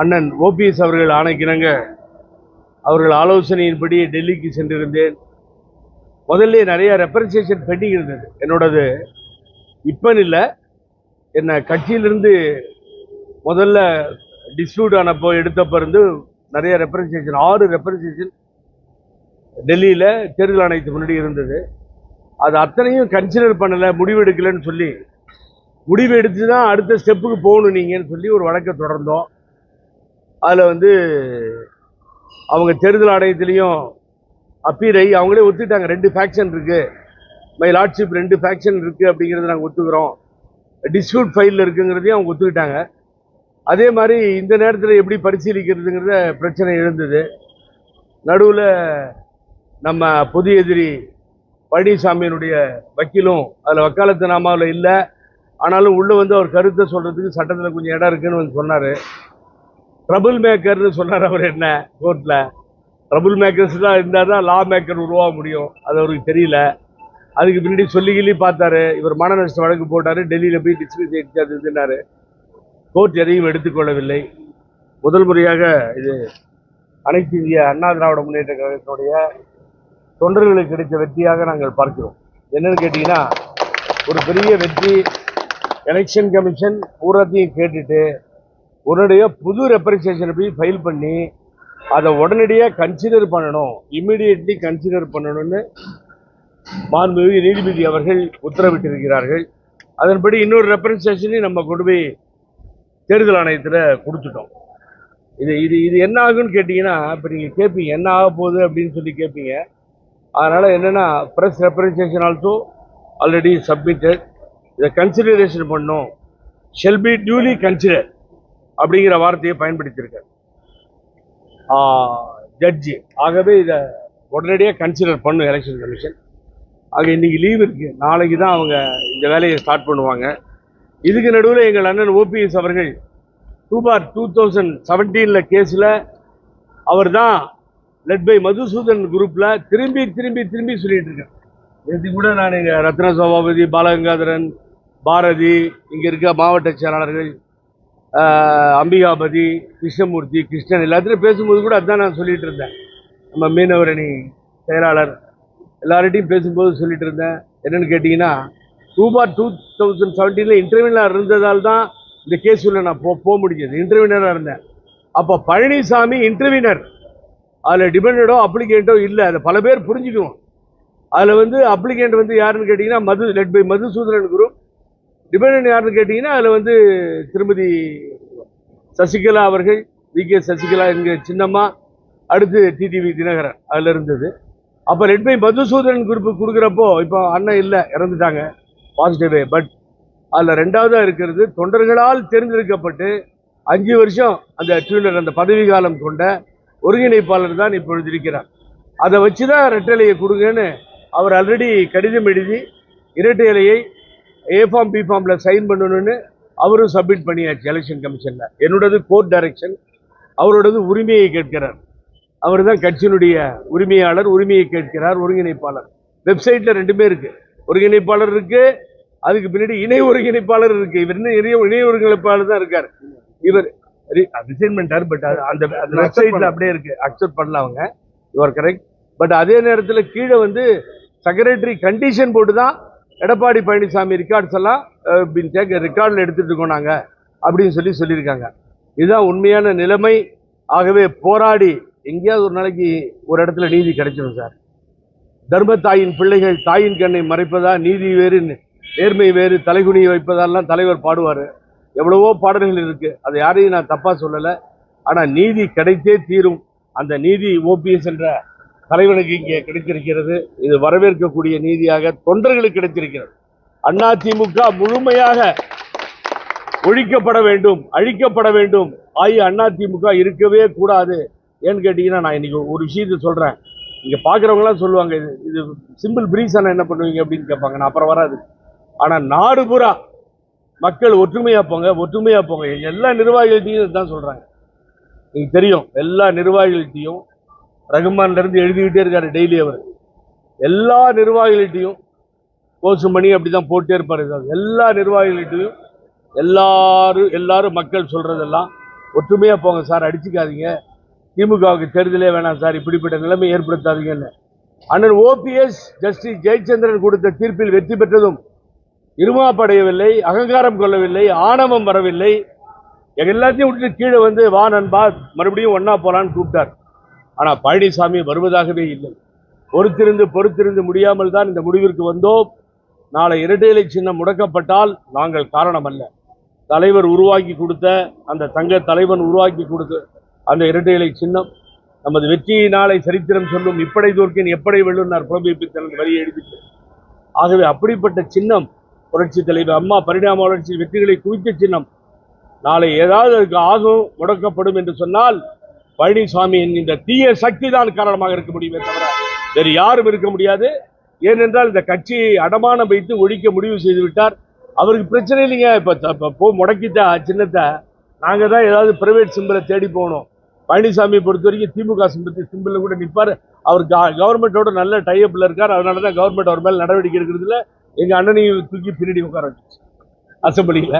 அண்ணன் ஓபிஎஸ் அவர்கள் ஆணைக்கிணங்க. அவர்கள் ஆலோசனையின்படி டெல்லிக்கு சென்றிருந்தேன். முதல்ல நிறைய ரெப்ரன்சேஷன் பெண்டிங் இருந்தது. என்னோடது இப்பன்னு இல்லை என்னை கட்சியிலிருந்து முதல்ல டிஸ்பியூட் ஆனப்போ எடுத்தப்போ இருந்து நிறைய ரெப்ரன்சேஷன் ஆறு ரெப்ரன்சேஷன் டெல்லியில் தேர்தல் ஆணையத்துக்கு முன்னாடி இருந்தது. அது அத்தனையும் கன்சிடர் பண்ணலை முடிவெடுக்கலைன்னு சொல்லி. முடிவு எடுத்து தான் அடுத்த ஸ்டெப்புக்கு போகணும் நீங்கன்னு சொல்லி ஒரு வழக்கை தொடர்ந்தோம். அதில் வந்து அவங்க தேர்தல் ஆணையத்திலையும் அப்பீரை அவங்களே ஒத்துக்கிட்டாங்க. ரெண்டு ஃபேக்ஷன் இருக்குது மை லார்ட்ஷிப் ரெண்டு ஃபேக்ஷன் இருக்குது அப்படிங்கிறத நாங்கள் ஒத்துக்கிறோம். டிஸ்பியூட் ஃபைலில் இருக்குங்கிறதையும் அவங்க ஒத்துக்கிட்டாங்க. அதே மாதிரி இந்த நேரத்தில் எப்படி பரிசீலிக்கிறதுங்கிறத பிரச்சனை எழுந்தது. நடுவில் நம்ம பொது எதிரி பழனிசாமியினுடைய வக்கீலும் அதில் வக்காலத்து நாமாவில் இல்லை. ஆனாலும் உள்ளே வந்து அவர் கருத்தை சொல்கிறதுக்கு சட்டத்தில் கொஞ்சம் இடம் இருக்குன்னு வந்து சொன்னார். ட்ரபுள் மேக்கர்னு சொன்னார் அவர் என்ன கோர்ட்டில் ட்ரபுள் மேக்கர்ஸ் தான் இருந்தால் தான் லா மேக்கர் உருவாக முடியும். அது அவருக்கு தெரியல. அதுக்கு பின்னாடி சொல்லி கிள்ளி பார்த்தாரு. இவர் மன நஷ்ட வழக்கு போட்டார். டெல்லியில் போய் டிஸ்மிஸ் எடுத்துனாரு கோர்ட் எதையும் எடுத்துக்கொள்ளவில்லை முதல் முறையாக இது அனைத்து இந்திய அண்ணா திராவிட முன்னேற்ற கழகத்தினுடைய தொண்டர்களுக்கு கிடைத்த வெற்றியாக நாங்கள் பார்க்கிறோம். என்னன்னு கேட்டிங்கன்னா ஒரு பெரிய வெற்றி எலெக்ஷன் கமிஷன் பூராத்தையும் கேட்டுட்டு உடனடியாக புது ரெப்ரசன்டேஷனை போய் ஃபைல் பண்ணி அதை உடனடியாக கன்சிடர் பண்ணணும். இம்மிடியட்லி கன்சிடர் பண்ணணும்னு மாண்புமிகு நீதிபதி அவர்கள் உத்தரவிட்டிருக்கிறார்கள். அதன்படி இன்னொரு ரெப்ரசேஷனையும் நம்ம கொண்டு போய் தேர்தல் ஆணையத்தில் கொடுத்துட்டோம். இது இது இது என்ன ஆகுன்னு கேட்டிங்கன்னா இப்போ நீங்கள் கேட்பீங்க என்ன ஆக போகுது அப்படின்னு சொல்லி கேட்பீங்க அதனால் என்னென்னா fresh representation also already submitted இதை கன்சிடரேஷன் பண்ணோம் ஷெல் பி டியூலி கன்சிடர் அப்படிங்கிற வார்த்தையை பயன்படுத்தியிருக்காரு. ஜட்ஜி ஆகவே இதை உடனடியாக கன்சிடர் பண்ணும் எலெக்ஷன் கமிஷன் ஆக இன்றைக்கி லீவ் இருக்குது நாளைக்கு தான் அவங்க இந்த வேலையை ஸ்டார்ட் பண்ணுவாங்க. இதுக்கு நடுவில் எங்கள் அண்ணன் ஓபிஎஸ் அவர்கள் டூ பார் டூ தௌசண்ட் செவன்டீனில் கேஸில் அவர் தான் லெட் பை மதுசூதன் குரூப்பில் திரும்பி திரும்பி திரும்பி சொல்லிகிட்டு இருக்கேன் நேற்று கூட நான் எங்கள் ரத்ன சபாபதி பாலகங்காதரன் பாரதி இங்கே இருக்க மாவட்ட செயலாளர்கள் அம்பிகாபதி கிருஷ்ணமூர்த்தி கிருஷ்ணன் எல்லாத்திலையும் பேசும்போது கூட அதுதான் நான் சொல்லிட்டு இருந்தேன். நம்ம மீனவரணி செயலாளர் எல்லார்கிட்டையும் பேசும்போது சொல்லிட்டு இருந்தேன். என்னென்னு கேட்டிங்கன்னா டூ பார் டூ தௌசண்ட் செவன்டீனில் இன்டர்வியூலாக இருந்ததால் தான் இந்த கேஸில் நான் போ போக முடிஞ்சது. இன்டர்வியூனராக இருந்தேன். அப்போ பழனிசாமி இன்டர்வியூனர் அதில் டிபெண்டோ அப்ளிகேண்ட்டோ இல்லை. அதை பல பேர் புரிஞ்சுக்குவோம். அதில் வந்து அப்ளிகேண்ட் வந்து யாருன்னு கேட்டிங்கன்னா Madhu led by Madhusudhanan group depend யாருன்னு கேட்டிங்கன்னா அதில் வந்து திருமதி சசிகலா அவர்கள் வி. கே. சசிகலா என்கிற சின்னம்மா அடுத்து டிடிவி தினகரன் அதில் இருந்தது. அப்போ லெட் பை மதுசூதனன் குரூப்பு கொடுக்குறப்போ இப்போ அண்ணன் இல்லை இறந்துட்டாங்க பாசிட்டிவே பட் அதில் ரெண்டாவதாக இருக்கிறது தொண்டர்களால் தேர்ந்தெடுக்கப்பட்டு அஞ்சு வருஷம் அந்த டியூனர் அந்த பதவி காலம் கொண்ட ஒருங்கிணைப்பாளர் தான் இப்பொழுது இருக்கிறார். அதை வச்சு தான் ரெட்டலையை கொடுங்கன்னு அவர் ஆல்ரெடி கடிதம் எழுதி இரட்டை இலையை ஏ ஃபார்ம் பி ஃபார்மில் சைன் பண்ணணும்னு அவரும் சப்மிட் பண்ணியாச்சு எலெக்ஷன் கமிஷனில் என்னோடது கோர்ட் டைரக்ஷன் அவரோடது உரிமையை கேட்கிறார். அவர் தான் கட்சியினுடைய உரிமையாளர் உரிமையை கேட்கிறார் ஒருங்கிணைப்பாளர். வெப்சைட்டில் ரெண்டுமே இருக்குது ஒருங்கிணைப்பாளர் இருக்குது அதுக்கு பின்னாடி இணை ஒருங்கிணைப்பாளர் இருக்குது இவர் இன்னும் இணைய இணை ஒருங்கிணைப்பாளர் தான் இருக்கார். இவர் ரிசைன் பண்ணிட்டார் பட் அந்த வெப்சைட்டில் அப்படியே இருக்குது அக்செப்ட் பண்ணல அவங்க. யுவர் கரெக்ட் பட் அதே நேரத்தில் கீழே வந்து செக்ரட்டரி கண்டிஷன் போட்டு தான் எடப்பாடி பழனிசாமி ரெக்கார்ட்ஸ் எல்லாம் பின் கேட்க ரெக்கார்டில் எடுத்துகிட்டு இருக்கோம் நாங்கள் அப்படின்னு சொல்லி சொல்லியிருக்காங்க. இதுதான் உண்மையான நிலைமை. ஆகவே போராடி எங்கேயாவது ஒரு நாளைக்கு ஒரு இடத்துல நீதி கிடைச்சிடும் சார். தர்ம தாயின் பிள்ளைகள் தாயின் கண்ணை மறைப்பதா நீதி வேறு நேர்மை வேறு தலைகுனியை வைப்பதாலாம் தலைவர் பாடுவார். எவ்வளவோ பாடல்கள் இருக்குது அதை யாரையும் நான் தப்பாக சொல்லலை. ஆனால் நீதி கிடைத்தே தீரும். அந்த நீதி ஓபிஎஸ் என்ற தலைவனுக்கு இங்கே கிடைத்திருக்கிறது. இது வரவேற்கக்கூடிய நீதியாக தொண்டர்களுக்கு கிடைத்திருக்கிறது. அதிமுக முழுமையாக ஒழிக்கப்பட வேண்டும் அழிக்கப்பட வேண்டும். ஆகி அதிமுக இருக்கவே கூடாது. ஏன்னு கேட்டிங்கன்னா நான் இன்னைக்கு ஒரு விஷயத்தை சொல்கிறேன் இங்கே பார்க்குறவங்களாம் சொல்லுவாங்க இது இது சிம்பிள் பிரீசனை என்ன பண்ணுவீங்க அப்படின்னு கேட்பாங்க. நான் அப்புறம் வராது. ஆனால் நாடு பூரா மக்கள் ஒற்றுமையாக போங்க ஒற்றுமையாக போங்க. எல்லா நிர்வாகிகள்கிட்டையும் தான் சொல்கிறாங்க எனக்கு தெரியும் எல்லா நிர்வாகிகள்கிட்டையும் ரகுமான்லேருந்து எழுதிக்கிட்டே இருக்காரு டெய்லி அவர். எல்லா நிர்வாகிகள்கிட்டையும் கோசு மணி அப்படி தான் போட்டே இருப்பார். எல்லா நிர்வாகிகள்கிட்டையும் எல்லாரும் எல்லாரும் மக்கள் சொல்கிறதெல்லாம் ஒற்றுமையாக போங்க சார் அடிச்சுக்காதீங்க. திமுகவுக்கு தேர்தலே வேணாம் சார் இப்படிப்பட்ட நிலைமை ஏற்படுத்தாதீங்கன்னு. அண்ணன் ஓபிஎஸ் ஜஸ்டிஸ் ஜெயச்சந்திரன் கொடுத்த தீர்ப்பில் வெற்றி பெற்றதும் இருமாப்படையவில்லை அகங்காரம் கொள்ளவில்லை ஆணவம் வரவில்லை. எங்க எல்லாத்தையும் விட்டுட்டு கீழே வந்து வா நண்பா மறுபடியும் ஒன்னா போலான்னு கூப்பிட்டார். ஆனால் பழனிசாமி வருவதாகவே இல்லை. பொறுத்திருந்து பொறுத்திருந்து முடியாமல் தான் இந்த முடிவிற்கு வந்தோம். நாளை இரட்டை இலை சின்னம் முடக்கப்பட்டால் நாங்கள் காரணம் அல்ல தலைவர் உருவாக்கி கொடுத்த அந்த தங்க தலைவன் உருவாக்கி கொடுத்த அந்த இரட்டை இலை சின்னம் நமது வெற்றியை நாளை சரித்திரம் சொல்லும் இப்படை தோற்கின் எப்படி வெள்ளுனார் புலம்பெயர்ப்பு வரி எழுதிட்டு. ஆகவே அப்படிப்பட்ட சின்னம் புரட்சி தலைவர் அம்மா பரிணாம வளர்ச்சி வெற்றிகளை குவித்த சின்னம் நாளை ஏதாவது அதுக்கு ஆகும் முடக்கப்படும் என்று சொன்னால் பழனிசாமியின் இந்த தீய சக்தி தான் காரணமாக இருக்க முடியுமே தவிர வேறு யாரும் இருக்க முடியாது. ஏனென்றால் இந்த கட்சியை அடமானம் வைத்து ஒழிக்க முடிவு செய்து விட்டார். அவருக்கு பிரச்சனை இல்லைங்க. இப்போ இப்போ போ முடக்கிட்டா சின்னத்தை நாங்கள் தான் ஏதாவது பிரைவேட் சிம்பிளை தேடி போகணும். பழனிசாமியை பொறுத்த வரைக்கும் திமுக சிம்பத்தி சிம்பிளில் கூட நிற்பார் அவர் கவர்மெண்ட்டோட நல்ல டைப்பில் இருக்கார். அதனால தான் கவர்மெண்ட் அவர் மேலே நடவடிக்கை எடுக்கிறதுல எங்கள் அண்ணனையும் தூக்கி பின்னாடி உட்கார வச்சு அசம்பிளியில்.